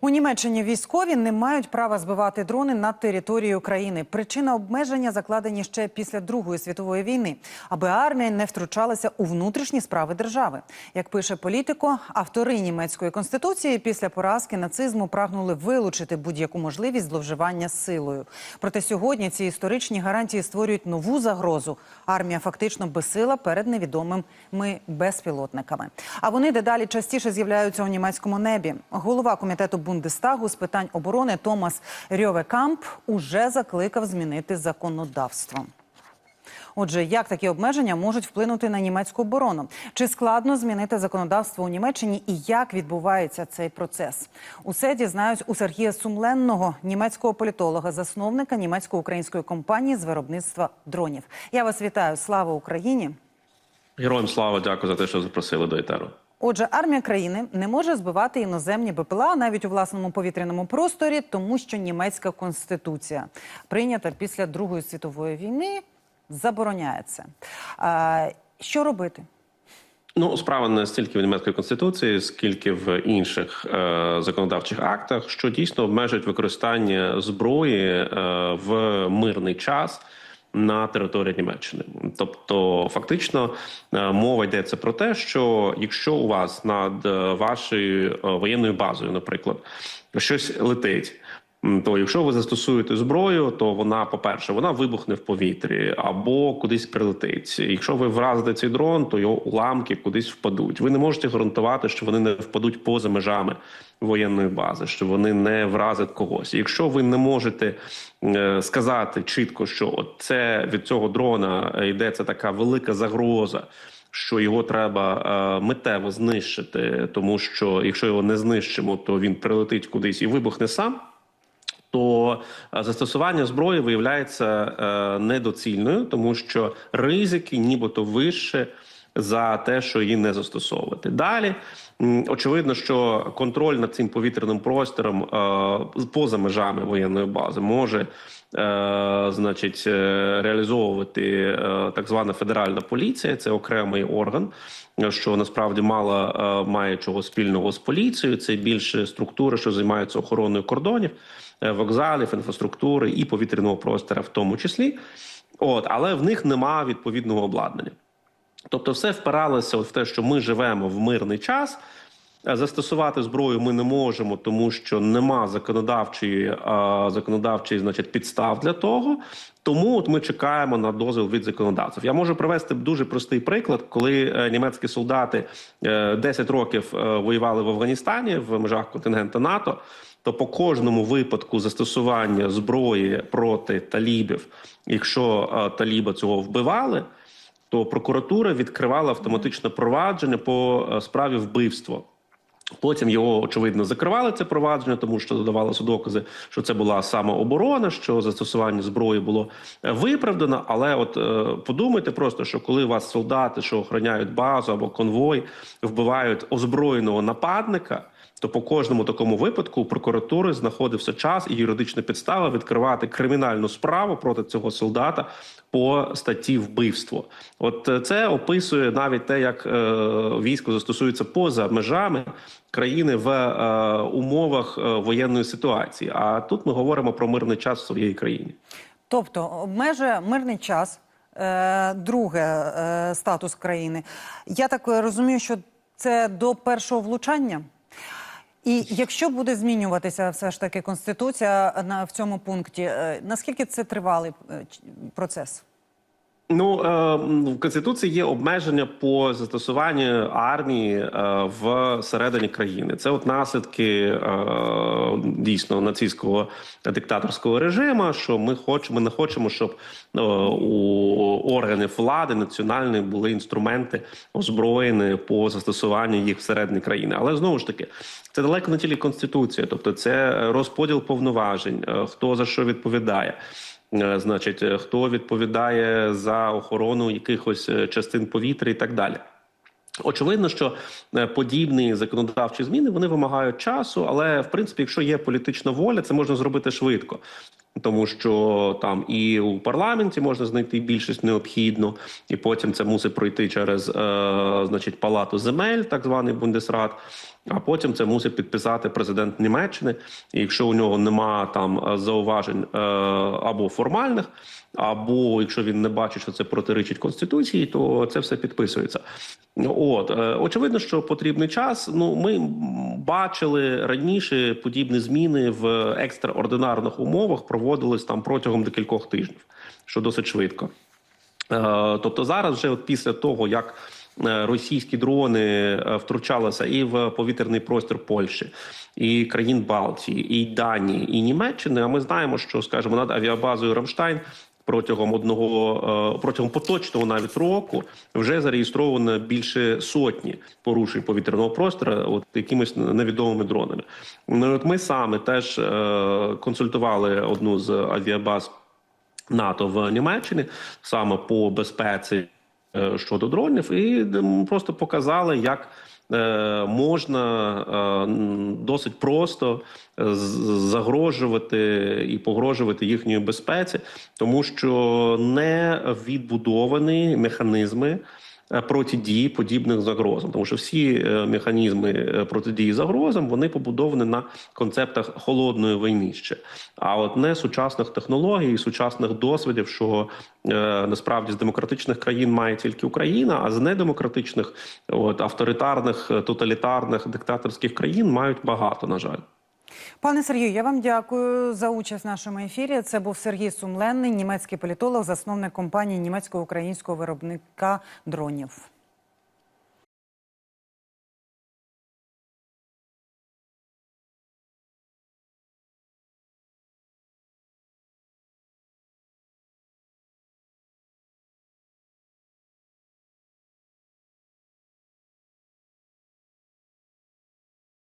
У Німеччині військові не мають права збивати дрони на території України. Причина обмеження закладені ще після Другої світової війни, аби армія не втручалася у внутрішні справи держави. Як пише політико, автори німецької конституції після поразки нацизму прагнули вилучити будь-яку можливість зловживання силою. Проте сьогодні ці історичні гарантії створюють нову загрозу. Армія фактично безсила перед невідомими безпілотниками. А вони дедалі частіше з'являються у німецькому небі. Голова комітету Бундестагу з питань оборони Томас Рьовекамп уже закликав змінити законодавство. Отже, як такі обмеження можуть вплинути на німецьку оборону? Чи складно змінити законодавство у Німеччині і як відбувається цей процес? Усе дізнаюсь у Сергія Сумленного, німецького політолога, засновника німецько-української компанії з виробництва дронів. Я вас вітаю. Слава Україні! Героям слава, дякую за те, що запросили до етеру. Отже, армія країни не може збивати іноземні БПЛА навіть у власному повітряному просторі, тому що німецька конституція, прийнята після Другої світової війни, забороняє це. А, що робити? Ну, справа не стільки в німецької конституції, скільки в інших е, законодавчих актах, що дійсно обмежують використання зброї е, в мирний час. На території Німеччини, тобто фактично е, мова йдеться про те, що якщо у вас над е, вашою е, воєнною базою, наприклад, щось летить, то якщо ви застосуєте зброю, то вона, по-перше, вона вибухне в повітрі або кудись прилетить. Якщо ви вразите цей дрон, то його уламки кудись впадуть. Ви не можете гарантувати, що вони не впадуть поза межами воєнної бази, що вони не вразять когось. Якщо ви не можете е, сказати чітко, що це від цього дрона е, йдеться така велика загроза. Що його треба е, митево знищити, тому що якщо його не знищимо, то він прилетить кудись і вибухне сам то е, застосування зброї виявляється е, недоцільною, тому що ризики, нібито вище за те, що її не застосовувати. Далі очевидно, що контроль над цим повітряним простором е, поза межами воєнної бази може. е, Значить, е, реалізовувати так звана федеральна поліція, це окремий орган, що насправді мало має чого спільного з поліцією. Це більше структури, що займаються охороною кордонів, вокзалів, інфраструктури і повітряного простору, в тому числі. От, але в них нема відповідного обладнання. Тобто, все впиралося в те, що ми живемо в мирний час. Е, Застосувати зброю ми не можемо, тому що нема законодавчої е, законодавчої, значить, підстав для того. Тому от ми чекаємо на дозвіл від законодавців. Я можу привести дуже простий приклад, коли е, німецькі солдати е, 10 років воювали в Афганістані в межах контингенту НАТО. То по кожному випадку застосування зброї проти талібів, якщо таліба цього вбивали, то прокуратура відкривала автоматичне провадження по е, справі вбивства. Потім його очевидно закривали це провадження, тому що додавалося докази, що це була самооборона, що застосування зброї було е, виправдано. Але от е, подумайте просто, що коли вас солдати, що охороняють базу або конвой, вбивають озброєного нападника. То по кожному такому випадку у прокуратури знаходився час і юридична підстава відкривати кримінальну справу проти цього солдата по статті вбивство. От е, це описує навіть те, як е, військо застосується поза межами країни в е, умовах воєнної ситуації. А тут ми говоримо про мирний час в своїй країні. Тобто обмежує мирний час, друге статус країни. Я так розумію, що це до першого влучання. І якщо буде змінюватися все ж таки конституція на в цьому пункті, е, наскільки це тривалий е, процес? Ну е, в конституції є обмеження по застосуванню армії е, в середині країни. Це от наслідки е, дійсно нацистського диктаторського режиму. Що ми хочемо, ми не хочемо, щоб у органів влади національної були інструменти озброєні по застосуванню їх всередині країни. Але знову ж таки, це далеко не тільки конституція, тобто це розподіл повноважень, хто за що відповідає. Е, Значить, е, хто відповідає за охорону якихось е, частин повітря і так далі. Очевидно, що подібні законодавчі зміни вони вимагають часу, але в принципі, якщо є політична воля, це можна зробити швидко. Тому що там і у парламенті можна знайти більшість необхідну, і потім це мусить пройти через е, значить палату земель, так званий Бундесрат. А потім це мусить підписати президент Німеччини. І якщо у нього нема там е, зауважень е, або формальних, або якщо він не бачить, що це протиричить конституції, то це все підписується. От е, очевидно, що потрібний час. Ну ми бачили раніше подібні зміни в екстраординарних умовах, проводились там протягом декількох тижнів, що досить швидко. Е, Тобто зараз, вже от після того, як е, російські дрони е, втручалися і в повітряний простір Польщі, і країн Балтії, і Данії, і Німеччини. А ми знаємо, що скажімо, над авіабазою Рамштайн. Протягом одного е, протягом поточного навіть року вже зареєстровано більше сотні порушень повітряного простору, от якимись невідомими дронами. Ну, от ми саме теж е, консультували одну з авіабаз НАТО в Німеччині саме по безпеці щодо дронів, і просто показали, як е, можна е, досить просто е, загрожувати і погрожувати їхньої безпеці, тому що не відбудовані механізми. Е, Протидії подібних загрозам, тому що всі е, механізми е, протидії загрозам вони побудовані на концептах холодної війни ще, а от не сучасних технологій, сучасних досвідів, що насправді з демократичних країн має тільки Україна, а з недемократичних, от авторитарних, тоталітарних диктаторських країн мають багато, на жаль. Пане Сергію, я вам дякую за участь в нашому ефірі. Це був Сергій Сумленний, німецький політолог, засновник компанії німецько-українського виробника дронів.